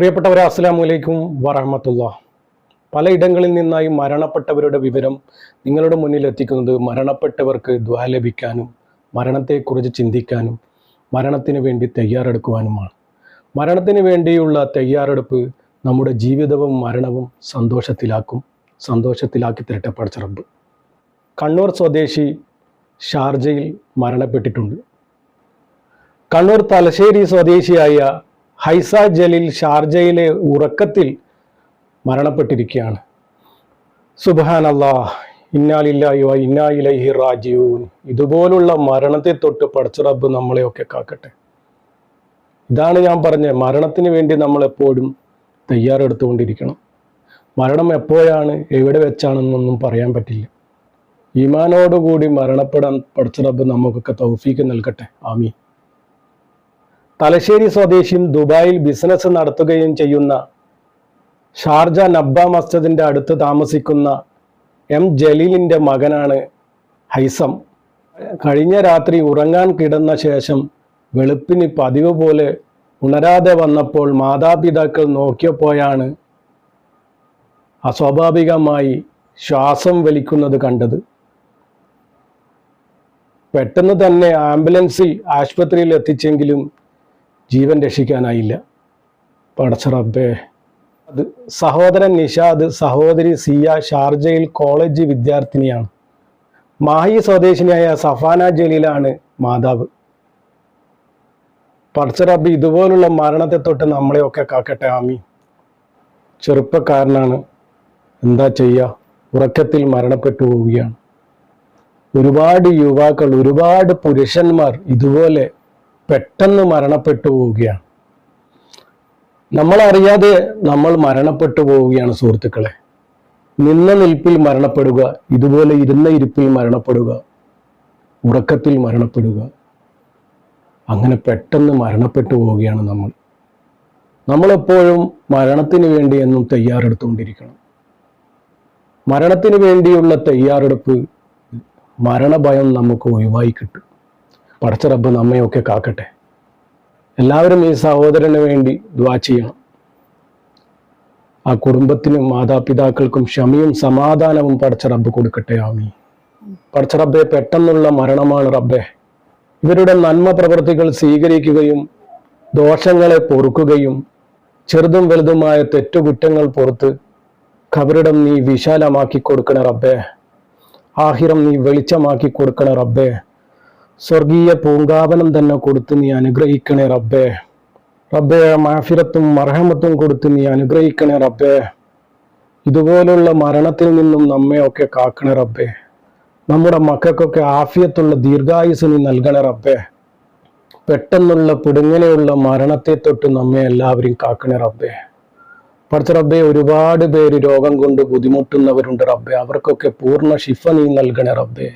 പ്രിയപ്പെട്ടവരെ അസ്സലാമു അലൈക്കും വറഹമത്തുള്ള. പലയിടങ്ങളിൽ നിന്നായി മരണപ്പെട്ടവരുടെ വിവരം നിങ്ങളുടെ മുന്നിൽ എത്തിക്കുന്നത് മരണപ്പെട്ടവർക്ക് ദ്വാ ലഭിക്കാനും മരണത്തെക്കുറിച്ച് ചിന്തിക്കാനും മരണത്തിന് വേണ്ടി തയ്യാറെടുക്കുവാനുമാണ്. മരണത്തിന് വേണ്ടിയുള്ള തയ്യാറെടുപ്പ് നമ്മുടെ ജീവിതവും മരണവും സന്തോഷത്തിലാക്കും സന്തോഷത്തിലാക്കി തരട്ടെ പടച്ചിറബ് കണ്ണൂർ സ്വദേശി ഷാർജയിൽ മരണപ്പെട്ടിട്ടുണ്ട്. കണ്ണൂർ തലശ്ശേരി സ്വദേശിയായ ഹൈസ ജലീൽ ഷാർജയിലെ ഉറക്കത്തിൽ മരണപ്പെട്ടിരിക്കുകയാണ്. സുബാനല്ലാ ഇന്നാലില്ലായോ ഇന്നായിലൈഹി റാജീവൂൻ ഇതുപോലുള്ള മരണത്തെ തൊട്ട് പടച്ചുറബ് നമ്മളെയൊക്കെ കാക്കട്ടെ. ഇതാണ് ഞാൻ പറഞ്ഞത് മരണത്തിന് വേണ്ടി നമ്മൾ എപ്പോഴും തയ്യാറെടുത്തുകൊണ്ടിരിക്കണം. മരണം എപ്പോഴാണ് എവിടെ വെച്ചാണെന്നൊന്നും പറയാൻ പറ്റില്ല. ഈമാനോടുകൂടി മരണപ്പെടാൻ പടച്ചുറബ് നമുക്കൊക്കെ തൗഫീക്ക് നൽകട്ടെ. ആമീൻ. തലശ്ശേരി സ്വദേശിയും ദുബായിൽ ബിസിനസ് നടത്തുകയും ചെയ്യുന്ന ഷാർജ നബ്ബ മസ്ജിദിന്റെ അടുത്ത് താമസിക്കുന്ന എം ജലീലിന്റെ മകനാണ് ഹൈസം. കഴിഞ്ഞ രാത്രി ഉറങ്ങാൻ കിടന്ന ശേഷം വെളുപ്പിന് പതിവ് പോലെ ഉണരാതെ വന്നപ്പോൾ മാതാപിതാക്കൾ നോക്കിയപ്പോഴാണ് അസ്വാഭാവികമായി ശ്വാസം വലിക്കുന്നത് കണ്ടത്. പെട്ടെന്ന് തന്നെ ആംബുലൻസിൽ ആശുപത്രിയിൽ എത്തിച്ചെങ്കിലും ജീവൻ രക്ഷിക്കാനായില്ല. പടച്ചറബേ അത് സഹോദരൻ നിഷാദ് സഹോദരി സിയ ഷാർജയിൽ കോളേജ് വിദ്യാർത്ഥിനിയാണ്. മാഹി സ്വദേശിനിയായ സഫാന ജലീലാണ് മാതാവ്. പടച്ച റബ്ബ് ഇതുപോലുള്ള മരണത്തെ തൊട്ട് നമ്മളെയൊക്കെ കാക്കട്ടെ ആമി ചെറുപ്പക്കാരനാണ്. എന്താ ചെയ്യുക ഉറക്കത്തിൽ മരണപ്പെട്ടു പോവുകയാണ്. ഒരുപാട് യുവാക്കൾ ഒരുപാട് പുരുഷന്മാർ ഇതുപോലെ പെട്ടെന്ന് മരണപ്പെട്ടു പോവുകയാണ്. നമ്മളറിയാതെ നമ്മൾ മരണപ്പെട്ടു പോവുകയാണ് സുഹൃത്തുക്കളെ. നിന്ന നിൽപ്പിൽ മരണപ്പെടുക ഇതുപോലെ ഇരുന്ന ഇരിപ്പിൽ മരണപ്പെടുക ഉറക്കത്തിൽ മരണപ്പെടുക അങ്ങനെ പെട്ടെന്ന് മരണപ്പെട്ടു പോവുകയാണ് നമ്മൾ. നമ്മളെപ്പോഴും മരണത്തിന് വേണ്ടി എന്നും തയ്യാറെടുത്തുകൊണ്ടിരിക്കണം. മരണത്തിന് വേണ്ടിയുള്ള തയ്യാറെടുപ്പ് മരണഭയം നമുക്ക് ഒഴിവായി കിട്ടും. പടച്ച റബ്ബ് നമ്മയൊക്കെ കാക്കട്ടെ. എല്ലാവരും ഈ സഹോദരന് വേണ്ടി ദ്വാ ചെയ്യണം. ആ കുടുംബത്തിനും മാതാപിതാക്കൾക്കും ക്ഷമയും സമാധാനവും പടച്ച റബ്ബ് കൊടുക്കട്ടെ ആമി പടച്ച റബ്ബെ പെട്ടെന്നുള്ള മരണമാണ് റബ്ബെ. ഇവരുടെ നന്മ പ്രവൃത്തികൾ സ്വീകരിക്കുകയും ദോഷങ്ങളെ പൊറുക്കുകയും ചെറുതും വലുതുമായ തെറ്റുകുറ്റങ്ങൾ പുറത്ത് ഖബറിടം നീ വിശാലമാക്കി കൊടുക്കണ റബ്ബേ. ആഹിറം നീ വെളിച്ചമാക്കി കൊടുക്കണ റബ്ബേ. സ്വർഗീയ പൂങ്കാവനം തന്നെ കൊടുത്ത് നീ അനുഗ്രഹിക്കണേ റബ്ബേ. റബ്ബേ മാഫിറത്തും മർഹമത്തും കൊടുത്ത് നീ അനുഗ്രഹിക്കണേ റബ്ബേ. ഇതുപോലുള്ള മരണത്തിൽ നിന്നും നമ്മയൊക്കെ കാക്കണേ റബ്ബേ. നമ്മുടെ മക്കൾക്കൊക്കെ ആഫിയത്തുള്ള ദീർഘായുസ് നീ നൽകണേ റബ്ബേ. പെട്ടെന്നുള്ള പിടുങ്ങനെയുള്ള മരണത്തെ തൊട്ട് നമ്മെ എല്ലാവരും കാക്കണേ റബ്ബേ. പഠിച്ച റബ്ബെ ഒരുപാട് പേര് രോഗം കൊണ്ട് ബുദ്ധിമുട്ടുന്നവരുണ്ട് റബ്ബെ. അവർക്കൊക്കെ പൂർണ ശിഫ നീ നൽകണേ റബ്ബേ.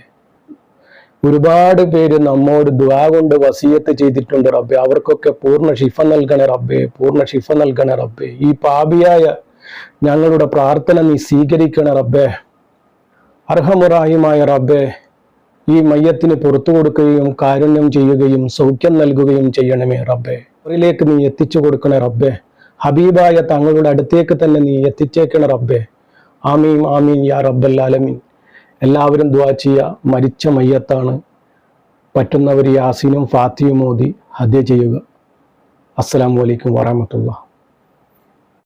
ഒരുപാട് പേര് നമ്മോട് ദ്വാ കൊണ്ട് വസീയത്ത് ചെയ്തിട്ടുണ്ട് റബ്ബെ. അവർക്കൊക്കെ പൂർണ ഷിഫ നൽകണേ റബ്ബെ. പൂർണ ഷിഫ നൽകണേ റബ്ബെ. ഈ പാപിയായ ഞങ്ങളുടെ പ്രാർത്ഥന നീ സ്വീകരിക്കണേ റബ്ബെ. അർഹമുറായിമായ റബ്ബെ ഈ മയ്യത്തിന് പുറത്തു കൊടുക്കുകയും കാരുണ്യം ചെയ്യുകയും സൗഖ്യം നൽകുകയും ചെയ്യണമേ റബ്ബെ. അവരിലേക്ക് നീ എത്തിച്ചു കൊടുക്കണേ റബ്ബെ. ഹബീബായ തങ്ങളുടെ അടുത്തേക്ക് തന്നെ നീ എത്തിച്ചേക്കണ റബ്ബെ. ആമീൻ ആമീൻ യാ റബ്ബൽ ആലമീൻ. എല്ലാവരും ദ്വാ ചെയ്യുക. മരിച്ച മയ്യത്താണ്. പറ്റുന്നവർ യാസീനും ഫാത്തിയും മോദി ഹദ്യ ചെയ്യുക. അസ്സാം അലൈക്കും വറഹമത്തുള്ള